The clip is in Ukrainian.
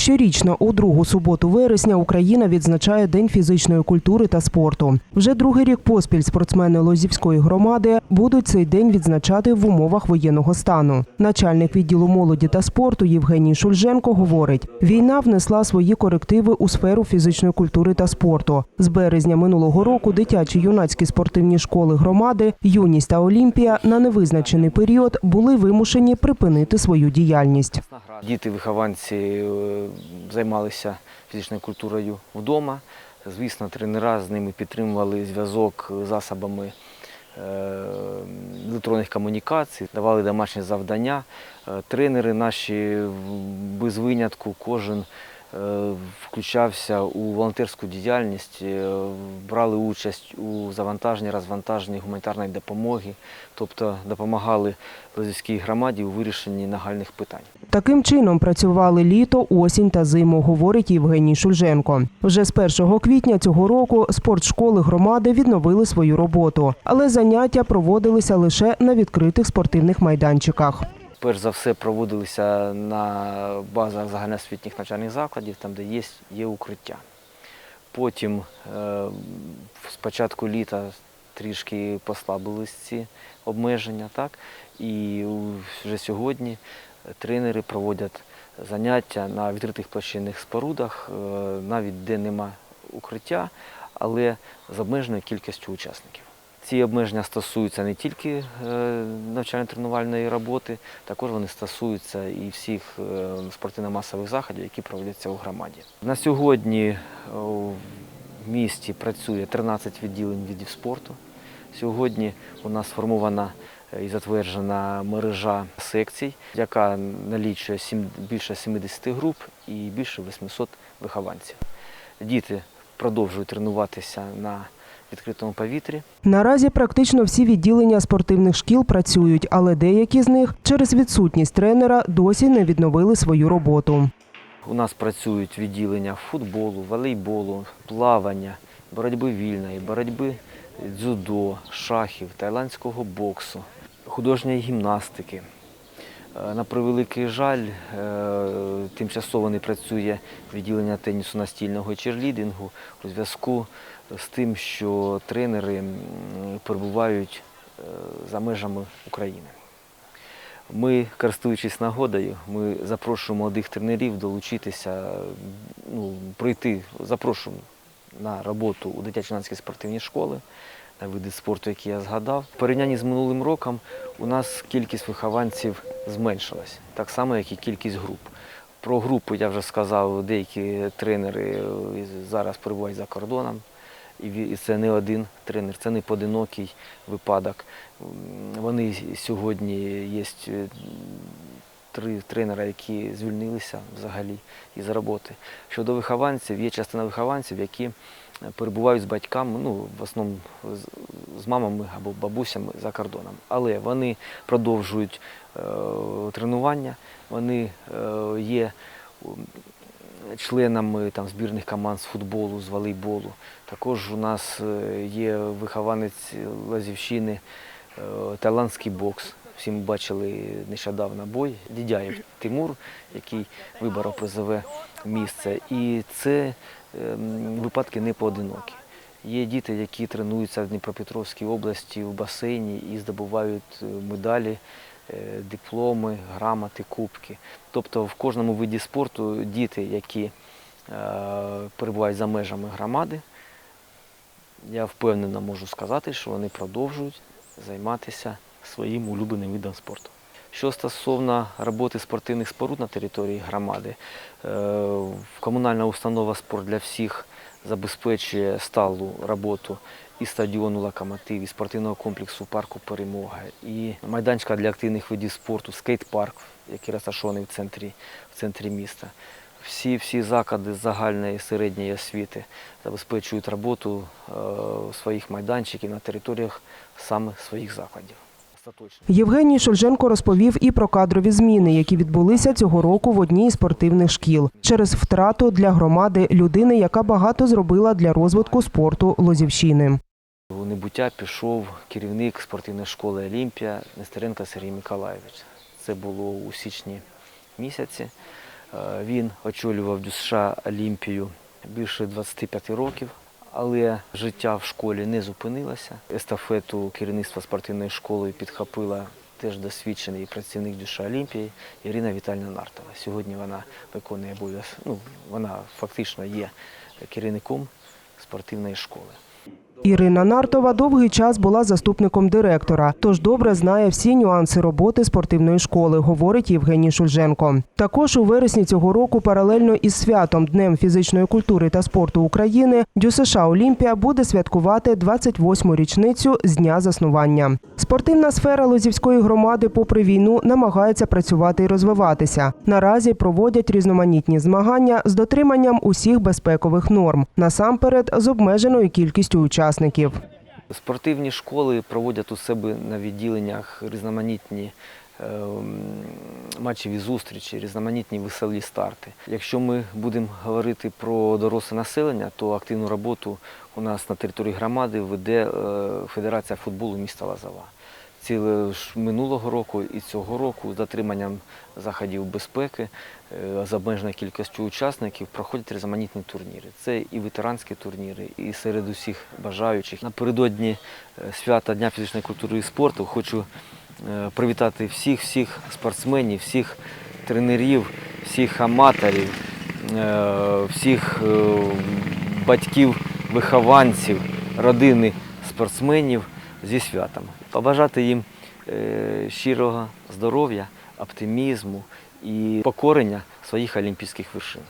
Щорічно у другу суботу вересня Україна відзначає День фізичної культури та спорту. Вже другий рік поспіль спортсмени Лозівської громади будуть цей день відзначати в умовах воєнного стану. Начальник відділу молоді та спорту Євгеній Шульженко говорить: війна внесла свої корективи у сферу фізичної культури та спорту. З березня минулого року дитячі юнацькі спортивні школи громади, юність та Олімпія на невизначений період були вимушені припинити свою діяльність. Діти-вихованці е, займалися фізичною культурою вдома. Звісно, тренера з ними підтримували зв'язок засобами е, електронних комунікацій, давали домашні завдання. Е, Тренери наші без винятку, кожен включався у волонтерську діяльність, е, брали участь у завантаженні, розвантаженні гуманітарної допомоги, тобто допомагали Лозівській громаді у вирішенні нагальних питань. Таким чином працювали літо, осінь та зиму, говорить Євгеній Шульженко. Вже з 1 квітня цього року спортшколи громади відновили свою роботу, але заняття проводилися лише на відкритих спортивних майданчиках. Перш за все проводилися на базах загальноосвітніх навчальних закладів, там, де є, є укриття. Потім е, з початку літа трішки послабились ці обмеження, так? і вже сьогодні тренери проводять заняття на відкритих площинних спорудах, е, навіть де нема укриття, але з обмеженою кількістю учасників. Ці обмеження стосуються не тільки е, навчально-тренувальної роботи, також вони стосуються і всіх е, спортивно-масових заходів, які проводяться у громаді. На сьогодні е, в місті працює 13 відділень видів спорту. Сьогодні у нас сформована і затверджена мережа секцій, яка налічує більше 70 груп і більше 800 вихованців. Діти продовжують тренуватися на відкритому повітрі. Наразі практично всі відділення спортивних шкіл працюють, але деякі з них через відсутність тренера досі не відновили свою роботу. У нас працюють відділення футболу, волейболу, плавання, боротьби вільної, боротьби дзюдо, шахів, тайландського боксу, художньої гімнастики. Е, На превеликий жаль, е, тимчасово не працює відділення тенісу настільного черлідингу у зв'язку з тим, що тренери перебувають е, за межами України. Ми, користуючись нагодою, ми запрошуємо молодих тренерів долучитися, ну, прийти, запрошуємо на роботу у дитячо-юнацькі спортивні школи, види спорту, які я згадав. В порівнянні з минулим роком у нас кількість вихованців зменшилась, так само, як і кількість груп. Про групи я вже сказав, деякі тренери е, зараз перебувають за кордоном. І це не один тренер, це не поодинокий випадок. Вони сьогодні є е, три тренера, які звільнилися взагалі із роботи. Щодо вихованців, є частина вихованців, які перебувають з батьками, ну, в основному з- мамами або бабусями за кордоном. Але вони продовжують е, тренування, вони е, є членами там, збірних команд з футболу, з волейболу. Також у нас е, є вихованець Лазівщини, е, тайландський бокс. Всі ми бачили нещодавно бой Дідяєв Тимур, який виборов призове місце. І це ем, випадки не поодинокі. Є діти, які тренуються в Дніпропетровській області в басейні і здобувають е, медалі, е, дипломи, грамоти, кубки. Тобто в кожному виді спорту діти, які е, перебувають за межами громади, я впевнено можу сказати, що вони продовжують займатися своїм улюбленим видом спорту. Що стосовно роботи спортивних споруд на території громади, е, комунальна установа Спорт для всіх забезпечує сталу роботу і стадіону Локомотив, і спортивного комплексу парку Перемога, і майданчика для активних видів спорту, скейт-парк, який розташований в центрі, в центрі міста. Всі, всі заклади загальної середньої освіти забезпечують роботу е, своїх майданчиків на територіях саме своїх закладів. Остаточно. Євгеній Шульженко розповів і про кадрові зміни, які відбулися цього року в одній із спортивних шкіл через втрату для громади людини, яка багато зробила для розвитку спорту Лозівщини. У небуття пішов керівник спортивної школи Олімпія Нестеренко Сергій Миколаєвич. Це було у січні місяці. Е, Він очолював ДЮСШ Олімпію більше 25 років, але життя в школі не зупинилося. Естафету керівництва спортивної школи підхопила теж досвідчений працівник Дюша Олімпії Ірина Вітальна Нартова. Сьогодні вона виконує обов'язки, ну, вона фактично є керівником спортивної школи. Ірина Нартова довгий час була заступником директора, тож добре знає всі нюанси роботи спортивної школи, говорить Євгеній Шульженко. Також у вересні цього року, паралельно із святом Днем фізичної культури та спорту України, ДЮСШ Олімпія буде святкувати 28-му річницю з дня заснування. Спортивна сфера Лозівської громади, попри війну, намагається працювати і розвиватися. Наразі проводять різноманітні змагання з дотриманням усіх безпекових норм, насамперед з обмеженою кількістю учасників. Спортивні школи проводять у себе на відділеннях різноманітні е, матчеві зустрічі, різноманітні веселі старти. Якщо ми будемо говорити про доросле населення, то активну роботу у нас на території громади веде е, Федерація футболу міста Лазова. Ціле минулого року і цього року з дотриманням заходів безпеки е, з обмеженою кількістю учасників проходять різноманітні турніри. Це і ветеранські турніри, і серед усіх бажаючих. Напередодні е, свята Дня фізичної культури і спорту хочу е, привітати всіх, всіх спортсменів, всіх тренерів, всіх аматорів, всіх батьків, вихованців, родини спортсменів зі святами. Побажати їм е, щирого здоров'я, оптимізму і покорення своїх олімпійських вершин.